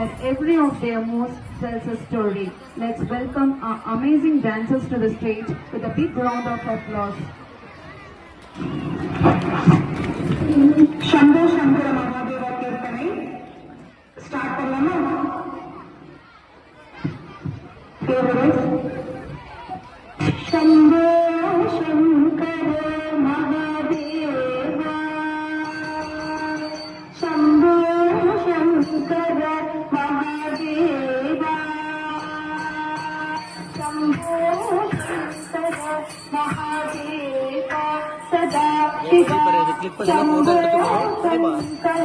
and every of their moves tells a story. Let's welcome our amazing dancers to the stage with a big round of applause. Shambhu Shankara Mahadeva start start ಮಾಡಲಾಮ Shankar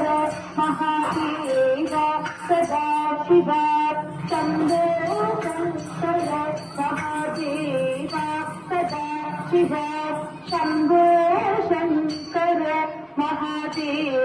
Mahadev सदा शिवा चंद्र शंकर महादेव सदा Shiva Shambho Shankar Mahadev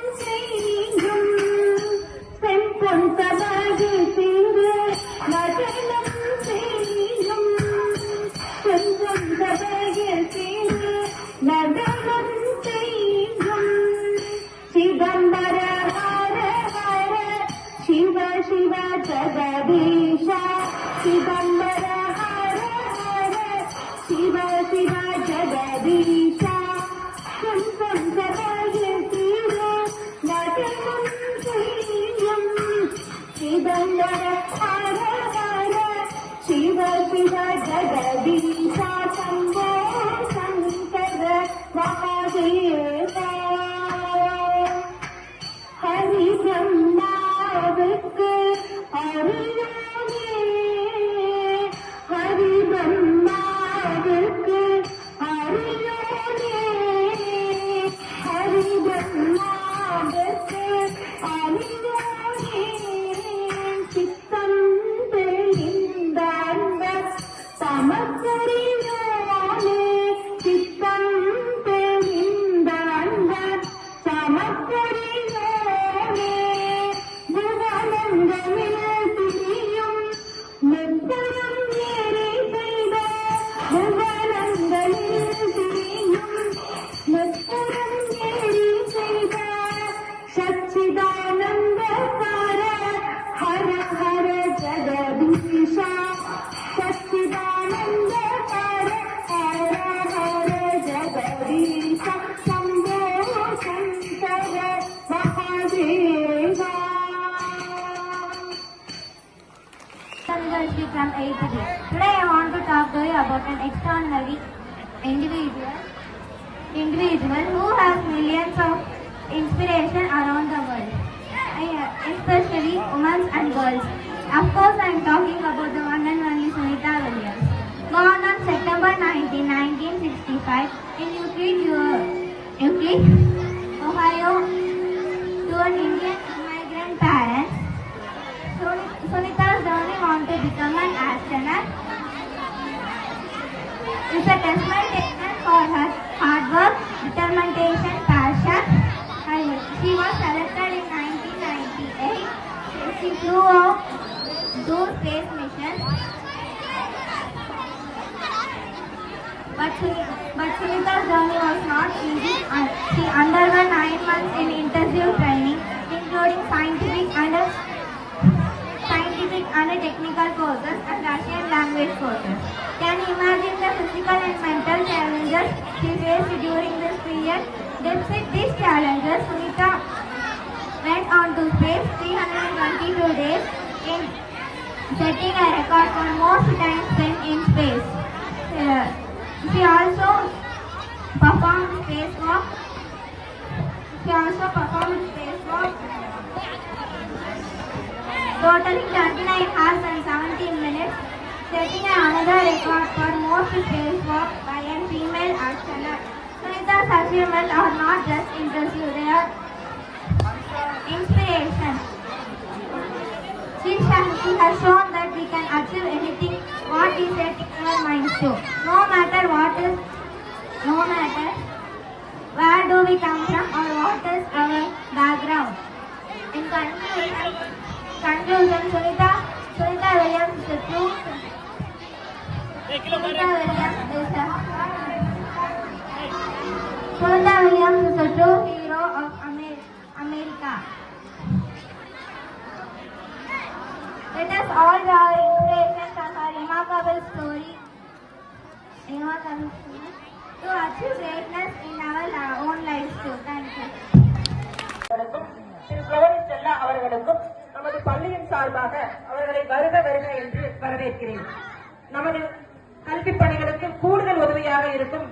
ीश Shiv about an extraordinary individual, individual who has millions of inspiration around the world, eh, especially women and girls. Of course, I am talking about the one and only Sunita Williams. Born on September 19, 1965 in Euclid, Euclid, Ohio, to an Indian immigrant parents. Suni- Sunita's journey on to become an is a testament for her hard work, determination, passion. And she was selected in 1998. She flew out two space missions. But, Suni- but Sunita's journey was not easy. She underwent nine months in intensive training, including and અને technical courses and Russian language courses. Can imagine the physical and mental challenges she faced during this period. Despite these challenges, Sunita went on to space 322 days in setting a record for most time spent in space. Uh, she also performed spacewalk. She also performed totaling 29 hours and 17 minutes, setting another record for most spacewalk by a female astronaut. Sunita's achievements are not just impressive, they are inspiration. She has shown that we can achieve anything what we set our minds to. No matter what is, no matter where do we come from or what is our background. In conclusion, conclusion Sunita, Sunita Williams is a true Sunita Williams is a Sunita Williams is true hero of Amer- America. Let us all draw inspiration from her remarkable story, remarkable story to achieve greatness in our own lives too. Thank you. திரு செல்லா அவர்களுக்கும் நமது பள்ளியின் சார்பாக அவர்களை வருக வருக என்று வரவேற்கிறேன். நமது கல்வி பணிகளுக்கு கூடுதல் உதவியாக இருக்கும்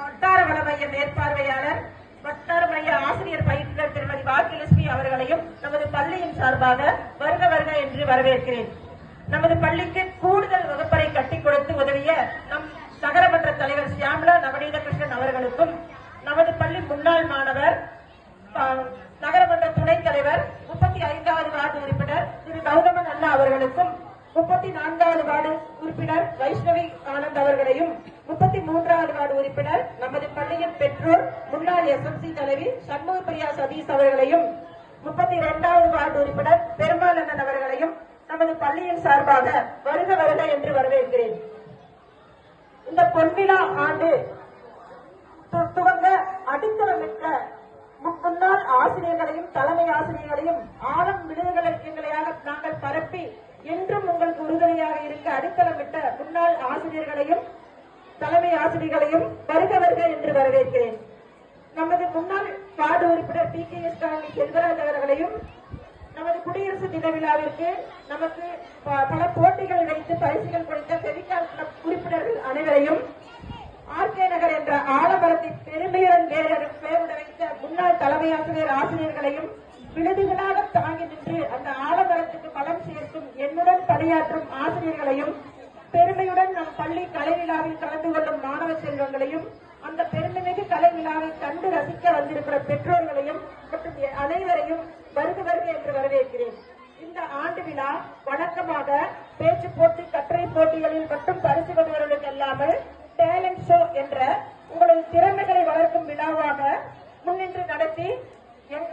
வட்டார வள மைய மேற்பார்வையாளர் வட்டார மைய ஆசிரியர் பயிற்றுனர் திருமதி பாக்கியலட்சுமி அவர்களையும் நமது பள்ளியின் சார்பாக வருக வருக என்று வரவேற்கிறேன். நமது பள்ளிக்கு கூடுதல் வகுப்பறை கட்டி கொடுத்து உதவிய நம் நகரமன்ற தலைவர் சியாமலா நவநீத கிருஷ்ணன் அவர்களுக்கும் நமது பள்ளி முன்னாள் மாணவர் நகரமன்ற துணைத் தலைவர் முப்பத்தி ஐந்தாவது வார்டு உறுப்பினர் திரு கௌதமன் அண்ணா அவர்களுக்கும் முப்பத்தி நான்காவது வார்டு உறுப்பினர் வைஷ்ணவி ஆனந்த் அவர்களையும் முப்பத்தி மூன்றாவது வார்டு உறுப்பினர் நமது பள்ளியின் பெற்றோர் முன்னாள் எஸ்எம்சி தலைவி சண்முக பிரியா சதீஷ் அவர்களையும் முப்பத்தி இரண்டாவது வார்டு உறுப்பினர் பெருமாளண்ணன் அவர்களையும் நமது பள்ளியின் சார்பாக வருக வருக என்று வரவேற்கிறேன். இந்த பொன்விழா ஆண்டு துவங்க அடித்தளமிட்ட முன்னாள் ஆசிரியர்களையும் தலைமை ஆசிரியர்களையும் ஆழம் விடுதலைகளையாக நாங்கள் பரப்பி என்றும் உங்களுக்கு உறுதுணையாக இருக்க அடித்தளமிட்ட முன்னாள் ஆசிரியர்களையும் தலைமை ஆசிரியர்களையும் வருக வருக என்று வரவேற்கிறேன். நமது முன்னாள் வார்டு உறுப்பினர் P K S colony Selvaraj அவர்களையும் நமது குடியரசு தின விழாவிற்கு நமக்கு ப- பல போட்டிகள் வைத்து பரிசுகள் கொடுத்த பெரிக்கால் உறுப்பினர்கள் அனைவரையும் ஆர்கே நகர் என்ற ஆலமரத்தின் பெருமையுடன் வேறு தலைமை ஆசிரியர் ஆசிரியர்களையும் விழுதுகளாக தாங்கி நின்று அந்த ஆலமரத்துக்கு பலம் சேர்க்கும் என்னுடன் பணியாற்றும் ஆசிரியர்களையும் பெருமையுடன் நம் பள்ளி கலை விழாவில் கலந்து கொள்ளும் மாணவ செல்வங்களையும் அந்த பெருமைமிகு கலை விழாவை கண்டு ரசிக்க வந்திருக்கிற பெற்றோர்களையும் மற்றும் அனைவரையும் வருக வருக என்று வரவேற்கிறேன். இந்த ஆண்டு விழா வழக்கமாக பேச்சு போட்டி கற்றை போட்டிகளில் மட்டும் பரிசு பெறுவர்களுக்கு அல்லாமல் டேலண்ட் ஷோ என்ற உங்களது திறமைகளை வளர்க்கும் விழாவாக முன்னின்று நடத்தி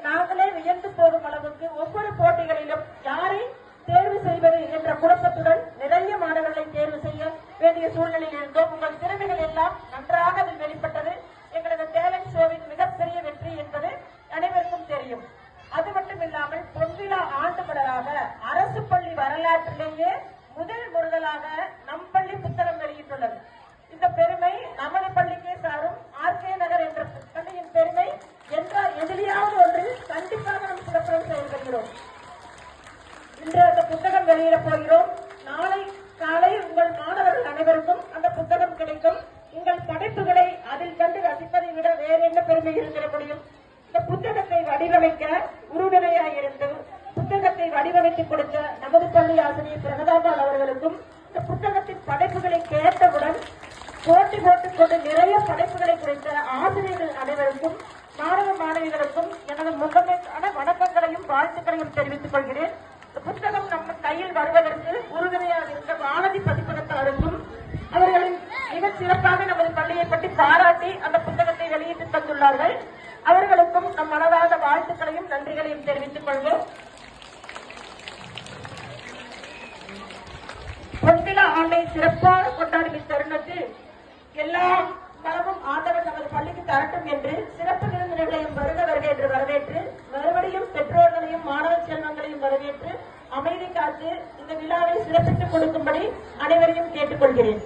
நாங்களே வியந்து போகும் அளவுக்கு ஒவ்வொரு போட்டிகளிலும் யாரை தேர்வு செய்வது என்ற குழப்பத்துடன் நிறைய மாணவர்களை தேர்வு செய்ய வேண்டிய சூழ்நிலையில் இருந்தோம். உங்கள் திறமைகள் எல்லாம் நன்றாக அதில் வெளிப்பட்டது. எங்களது டேலண்ட் ஷோவின் மிகப்பெரிய வெற்றி என்பது அனைவருக்கும் தெரியும். அது மட்டும் இல்லாமல் பொன்விழா ஆண்டு மலராக அரசு பள்ளி வரலாற்றிலேயே முதல் முறுதலாக நம் பள்ளி புத்தகம் வெளியிட்டுள்ளது இந்த பெருமை நமது பள்ளிக்கே சாரும் ஆர்கே நகர் என்ற பள்ளியின் பெருமை என்ற எதிரியாவது ஒன்றில் கண்டிப்பாக நாம் சிறப்பாக செயல்படுகிறோம் இன்று அந்த புத்தகம் வெளியிட போகிறோம் நாளை காலை உங்கள் மாணவர்கள் அனைவருக்கும் அந்த புத்தகம் கிடைக்கும் உங்கள் படைப்புகளை அதில் கண்டு ரசிப்பதை விட வேற இருந்திட முடியும் இந்த புத்தகத்தை வடிவமைக்க உறுதுணையாக இருந்து புத்தகத்தை வடிவமைத்து கொடுத்த நமது பள்ளி ஆசிரியர் பிரகதாபால் அவர்களுக்கும் இந்த புத்தகத்தின் படைப்புகளை கேட்டவுடன் போட்டி போட்டுக் கொண்டு நிறைய படைப்புகளை குறித்த ஆசிரியர்கள் அனைவருக்கும் மாணவ மாணவிகளுக்கும் எனது முகமைக்கான வணக்கங்களையும் வாழ்த்துக்களையும் தெரிவித்துக் கொள்கிறேன். இந்த புத்தகம் நம்ம கையில் வருவதற்கு உறுதுணையாக இருந்த வானதி பதிப்பகத்தாருக்கும் அவர்களின் மிக சிறப்பாக நமது பள்ளியை பற்றி பாராட்டி அந்த புத்தகம் வெளியிட்டு தந்துள்ளார்கள் அவர்களுக்கும் நம் மனதார்ந்த வாழ்த்துக்களையும் நன்றிகளையும் தெரிவித்துக் கொள்வோம் பொன்விழா ஆண்டை சிறப்பாக கொண்டாடும் இத்தருணத்தில் எல்லா வளமும் ஆண்டவர் நமது பள்ளிக்கு தரட்டும் என்று சிறப்பு விருந்தினர்களையும் வருக வருக என்று வரவேற்று மறுபடியும் பெற்றோர்களையும் மாணவ செல்வங்களையும் வரவேற்று அமைதி காத்து இந்த விழாவை சிறப்பித்துக் கொடுக்கும்படி அனைவரையும் கேட்டுக்கொள்கிறேன்.